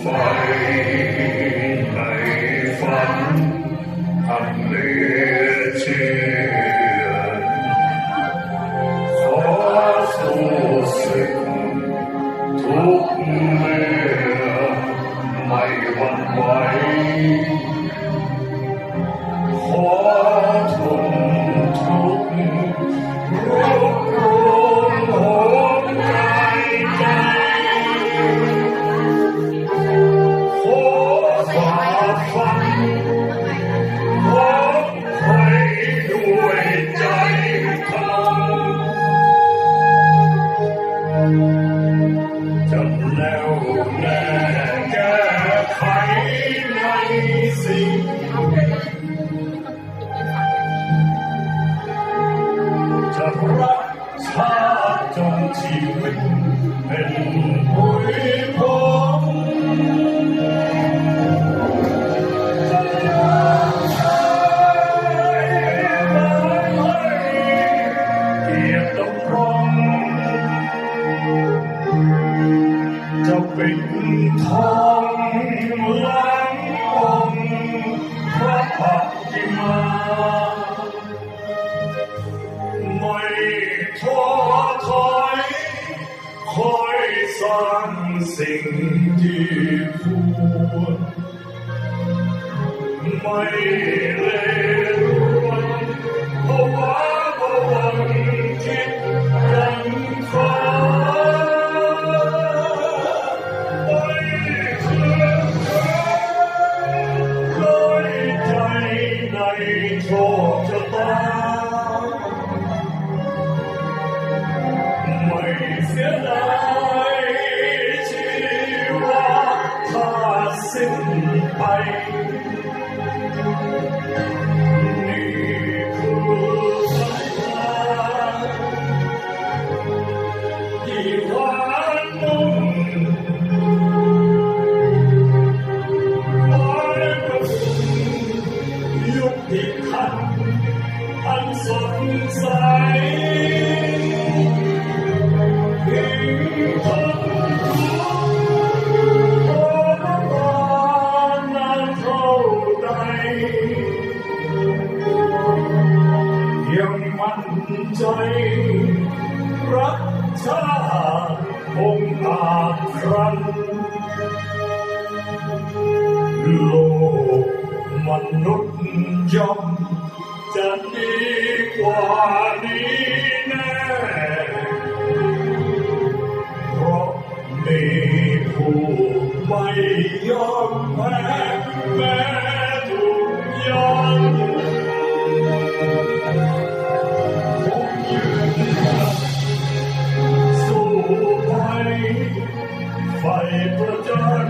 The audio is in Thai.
ไฟในฝั จำแน่วแน่แก้ไขในสิ่งจะรักชาติจนชีวิตเป็น ป็นทองหลังองค์พระปักกิมาไม่ท้อถอยคอยสร้างสิ่งที่ควรไม่ โชคชะตาไม่เสี ยุคที่ทันอันสดใสยังมั่นใจ รักชาติองค์อาจครันโลกมนุษย์ ย่อมจะดีกว่านี้แน่เพราะมีผู้ไม่ยอมแพ้แม้ถูกยันคงยืนสู้ไปไฟประจัน